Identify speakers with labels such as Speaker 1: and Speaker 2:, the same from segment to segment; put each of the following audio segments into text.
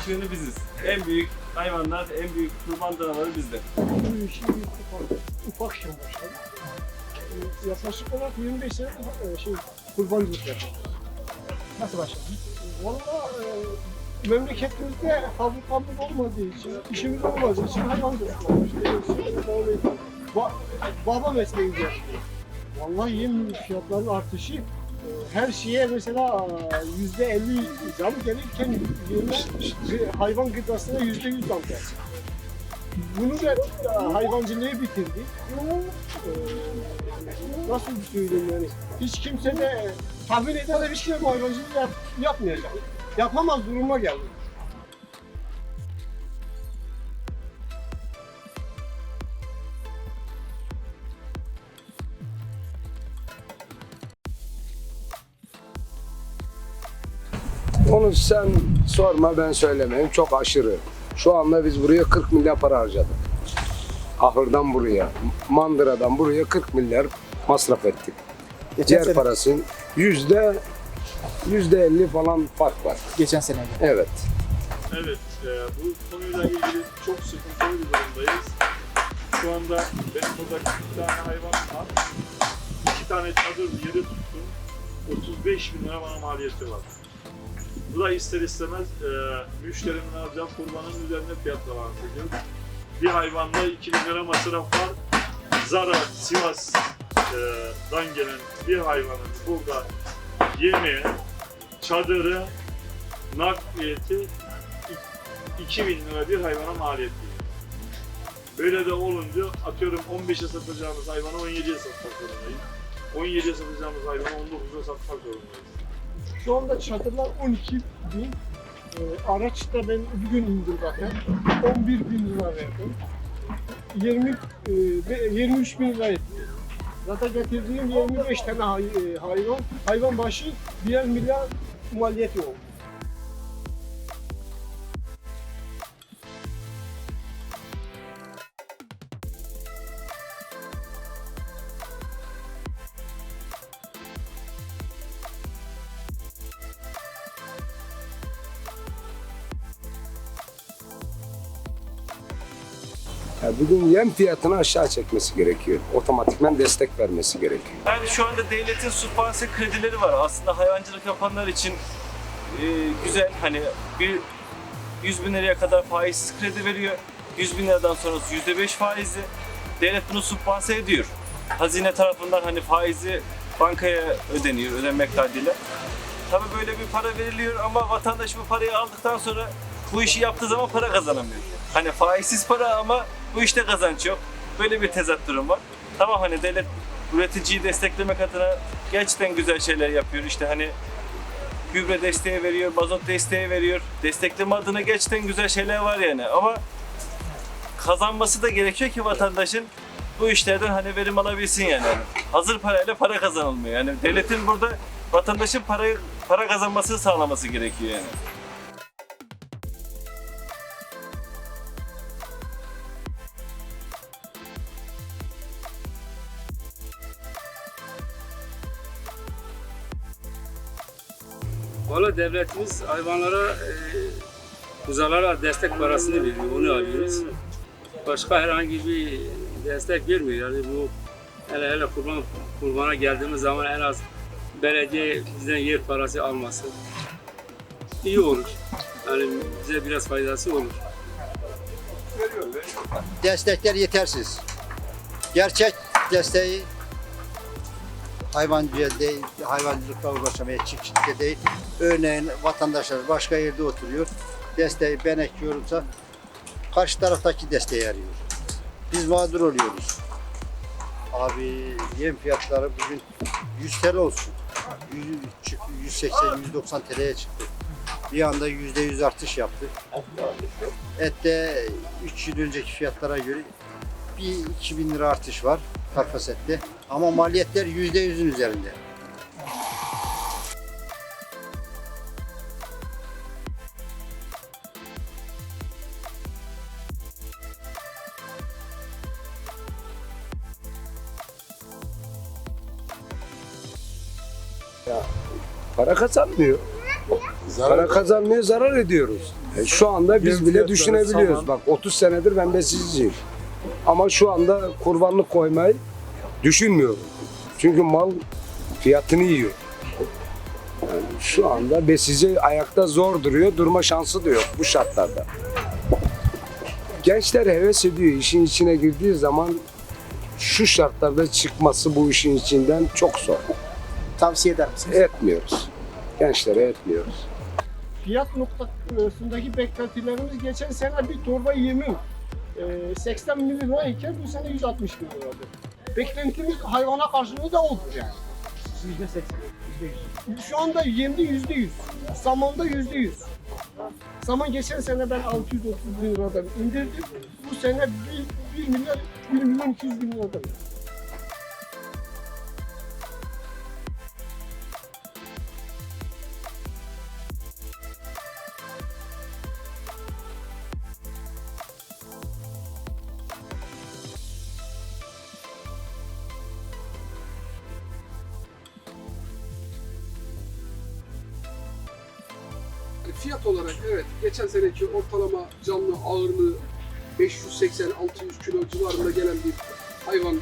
Speaker 1: şampiyonu biziz. En büyük hayvanlar, en büyük kurban danaları bizde.
Speaker 2: Bu işi bir ufak, ufak şey başladı. Ee, Yaklaşık olarak 25 sene e, şey, kurbancılık yapıyoruz.
Speaker 3: Nasıl başladın?
Speaker 2: Valla e, memleketimizde fabrikamız olmadığı için, işimiz olmadığı için böyle ba baba mesleğimizi yapıyoruz. Vallahi yem fiyatlarının artışı her şeye mesela yüzde elli zam gelirken yeme, hayvan gıdasına yüzde yüz zam geldi. Bunu da hayvancılığı bitirdi. E, nasıl söyleyeyim yani? Hiç kimse de tahmin eder hiç kimse bu hayvancılığı yap, yapmayacak. Yapamaz duruma geldi.
Speaker 4: Onu sen sorma ben söylemeyeyim. Çok aşırı. Şu anda biz buraya 40 milyar para harcadık. Ahırdan buraya, mandıradan buraya 40 milyar masraf ettik.
Speaker 3: Geçen
Speaker 4: Diğer
Speaker 3: sene,
Speaker 4: parasının yüzde yüzde 50 falan fark var.
Speaker 3: geçen sene.
Speaker 4: Evet.
Speaker 1: Evet, e, bu konuyla ilgili çok sıkıntılı bir durumdayız. Şu anda benim burada iki tane hayvan var. İki tane çadır yeri tuttum. 35 bin lira bana maliyeti var. Bu da ister istemez e, müşterimin alacağı kurbanın üzerine fiyatlanan ediyor. Bir hayvanda 2 bin lira masraf var. Zara, Sivas'dan gelen bir hayvanın burada yemeği, çadırı, nakliyeti 2000 lira bir hayvana maliyet geliyor. Böyle de olunca atıyorum 15'e satacağımız hayvanı 17'ye satmak zorundayız. 17'ye satacağımız hayvanı 19'a satmak zorundayız.
Speaker 2: Şu anda çadırlar 12 bin. Ee, araç da ben bugün indim zaten. 11 bin lira verdim. 20, e, ve 23 bin lira etti. Zaten getirdiğim 25 tane hay- e, hayvan, hayvan başı birer milyar maliyeti oldu.
Speaker 4: Bugün yem fiyatını aşağı çekmesi gerekiyor. Otomatikman destek vermesi gerekiyor.
Speaker 1: Yani şu anda devletin subvanse kredileri var. Aslında hayvancılık yapanlar için e, güzel. Hani bir 100 bin liraya kadar faizsiz kredi veriyor. 100 bin liradan sonrası %5 faizli. Devlet bunu subvanse ediyor. Hazine tarafından hani faizi bankaya ödeniyor, ödenmek kaydıyla. Tabii böyle bir para veriliyor ama vatandaş bu parayı aldıktan sonra bu işi yaptığı zaman para kazanamıyor. Hani faizsiz para ama bu işte kazanç yok. Böyle bir tezat durum var. Tamam hani devlet üreticiyi desteklemek adına gerçekten güzel şeyler yapıyor. İşte hani gübre desteği veriyor, mazot desteği veriyor. Destekleme adına gerçekten güzel şeyler var yani ama kazanması da gerekiyor ki vatandaşın bu işlerden hani verim alabilsin yani. Hazır parayla para kazanılmıyor. Yani devletin burada vatandaşın parayı para kazanmasını sağlaması gerekiyor yani.
Speaker 5: Valla devletimiz hayvanlara, e, kuzalara destek parasını veriyor, onu alıyoruz. Başka herhangi bir destek vermiyor. Yani bu hele hele kurban, kurbana geldiğimiz zaman en az belediye bizden yer parası alması iyi olur. Yani bize biraz faydası olur.
Speaker 6: destekler yetersiz. Gerçek desteği hayvancılığa değil, hayvancılıkla uğraşamaya çiftçilikte değil. Örneğin vatandaşlar başka yerde oturuyor. Desteği ben ekiyorumsa karşı taraftaki desteği arıyor. Biz mağdur oluyoruz. Abi yem fiyatları bugün 100 TL olsun. 100 çıktı, 180 190 TL'ye çıktı. Bir anda %100 artış yaptı. Ette 3 yıl önceki fiyatlara göre bir 2000 lira artış var karkas ette. Ama maliyetler %100'ün üzerinde.
Speaker 4: Para kazanmıyor. Para kazanmaya zarar ediyoruz. E, şu anda biz bile düşünebiliyoruz.
Speaker 1: saman.
Speaker 4: Bak 30 senedir ben besiciyim. Ama şu anda kurbanlık koymayı düşünmüyorum. Çünkü mal fiyatını yiyor. Yani şu anda besici ayakta zor duruyor. Durma şansı da yok bu şartlarda. Gençler heves ediyor. işin içine girdiği zaman şu şartlarda çıkması bu işin içinden çok zor.
Speaker 3: Tavsiye eder misiniz?
Speaker 4: Etmiyoruz. Gençlere etmiyoruz.
Speaker 2: Fiyat noktasındaki beklentilerimiz geçen sene bir torba yemin e, 80 bin lira iken bu sene 160 bin liradır. Beklentimiz hayvana karşılığı da odur yani.
Speaker 3: Yüzde seksen, yüzde yüz.
Speaker 2: Şu anda yemde yüzde yüz, samanda yüzde yüz. Saman geçen sene ben 630 bin liradan indirdim. Bu sene 1, 1 milyar 1 milyon 200 bin liradan.
Speaker 7: Fiyat olarak evet geçen seneki ortalama canlı ağırlığı 580-600 kilo civarında gelen bir hayvan eee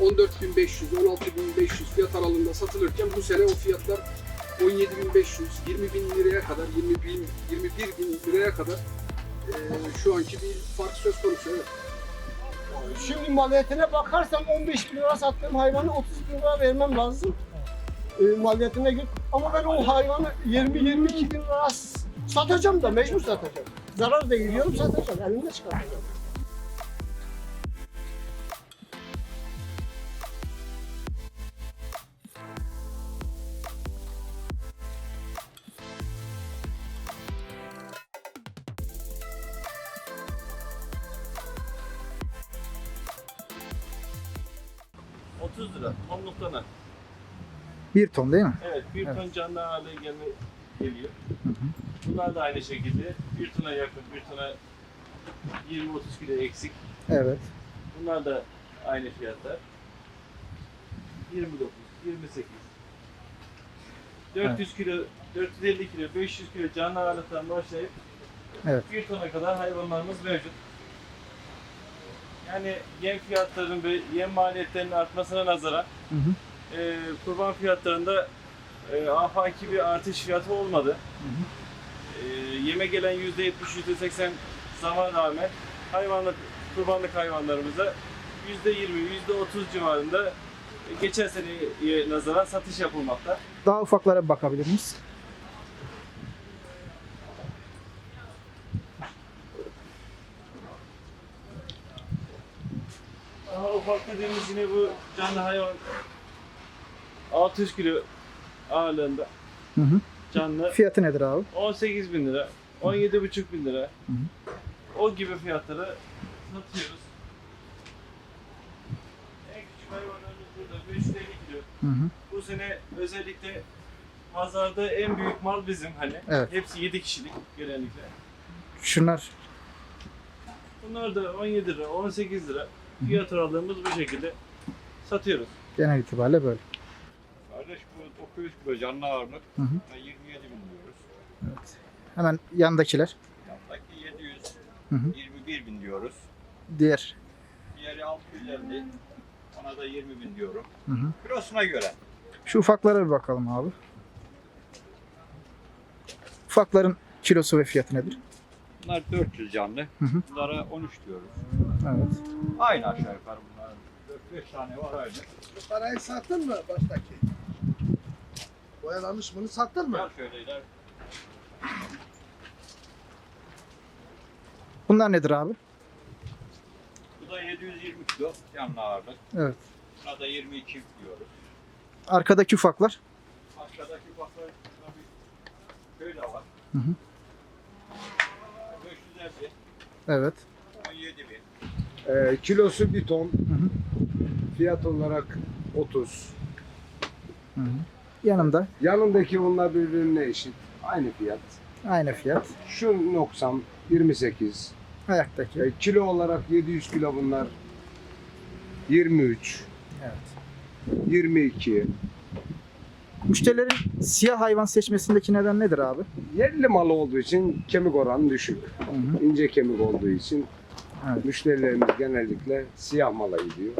Speaker 7: 14.500-16.500 fiyat aralığında satılırken bu sene o fiyatlar 17.500, 20 bin liraya kadar, 20 bin, 21 bin liraya kadar eee, şu anki bir fark söz konusu. Evet.
Speaker 2: Şimdi maliyetine bakarsan 15 bin lira sattığım hayvanı 30 bin lira vermem lazım. E, maliyetine göre. Ama ben o hayvanı 20-22 bin lira satacağım da mecbur satacağım. Zarar da yiyorum satacağım. Elimde çıkartacağım.
Speaker 1: Hı. 30 lira tonluk dana.
Speaker 3: Bir ton değil mi?
Speaker 1: Evet, bir
Speaker 3: Evet.
Speaker 1: ton canlı ağırlığı gelme geliyor. Bunlar da aynı şekilde bir tona yakın, bir tona 20-30 kilo eksik.
Speaker 3: Evet.
Speaker 1: Bunlar da aynı fiyatlar. 29, 28. 400 kilo, 450 kilo, 500 kilo canlı ağırlıktan başlayıp
Speaker 3: Evet.
Speaker 1: bir tona kadar hayvanlarımız mevcut. Yani yem fiyatlarının ve yem maliyetlerinin artmasına nazaran
Speaker 3: Hı hı.
Speaker 1: E, kurban fiyatlarında e, afaki bir artış fiyatı olmadı. E, yeme gelen %70, %80 zaman rağmen hayvanlık, kurbanlık hayvanlarımıza %20, %30 civarında e, geçen seneye nazaran satış yapılmakta.
Speaker 3: Daha ufaklara bir bakabilir miyiz?
Speaker 1: Daha ufak dediğimiz yine bu canlı hayvan 600 kilo ağırlığında
Speaker 3: Hı hı.
Speaker 1: canlı
Speaker 3: Fiyatı nedir abi?
Speaker 1: 18 bin lira, 17,5 bin lira. O gibi fiyatlara satıyoruz. En küçük hayvanlarımız burada 550 kilo.
Speaker 3: Hı hı.
Speaker 1: Bu sene özellikle pazarda en büyük mal bizim hani.
Speaker 3: Evet.
Speaker 1: Hepsi 7 kişilik genellikle.
Speaker 3: Şunlar
Speaker 1: Bunlar da 17 lira, 18 lira. Fiyat aralığımız bu şekilde satıyoruz.
Speaker 3: genel itibariyle böyle.
Speaker 8: Kardeş bu 900 kilo canlı ağırlık.
Speaker 3: Hı hı.
Speaker 8: ve 27 bin diyoruz.
Speaker 3: Evet. Hemen yandakiler.
Speaker 8: Yandaki 700,
Speaker 3: Hı hı.
Speaker 8: 21 bin diyoruz.
Speaker 3: Diğer.
Speaker 8: Diğeri 650, ona da 20 bin diyorum.
Speaker 3: Hı hı.
Speaker 8: Kilosuna göre.
Speaker 3: Şu ufaklara bir bakalım abi. Ufakların kilosu ve fiyatı nedir?
Speaker 8: Bunlar 400 canlı.
Speaker 3: Hı hı.
Speaker 8: Bunlara 13 diyoruz.
Speaker 3: Evet.
Speaker 8: Aynı aşağı yukarı bunlar. 4-5 tane var aynı.
Speaker 2: Bu parayı sattın mı baştaki? Boyalanmış bunu sattın
Speaker 8: Gel şöyle iler.
Speaker 3: Bunlar nedir abi?
Speaker 8: Bu da 720 kilo canlı ağırlık.
Speaker 3: Evet.
Speaker 8: Buna da 22 diyoruz.
Speaker 3: Arkadaki ufaklar.
Speaker 8: Aşağıdaki baklar tabii şöyle var.
Speaker 3: Hı hı.
Speaker 8: 550,
Speaker 3: Evet.
Speaker 8: 17 bin.
Speaker 4: Ee, kilosu bir ton.
Speaker 3: Hı hı.
Speaker 4: Fiyat olarak 30.
Speaker 3: Hı hı. Yanında
Speaker 4: Yanındaki onlar birbirine eşit. Aynı fiyat.
Speaker 3: aynı fiyat.
Speaker 4: Şu noksan 28.
Speaker 3: Ayaktaki.
Speaker 4: E, kilo olarak 700 kilo bunlar. 23,
Speaker 3: Evet.
Speaker 4: 22.
Speaker 3: Müşterilerin siyah hayvan seçmesindeki neden nedir abi?
Speaker 4: Yerli malı olduğu için kemik oranı düşük.
Speaker 3: Hı hı.
Speaker 4: İnce kemik olduğu için
Speaker 3: Evet.
Speaker 4: müşterilerimiz genellikle siyah mala gidiyor.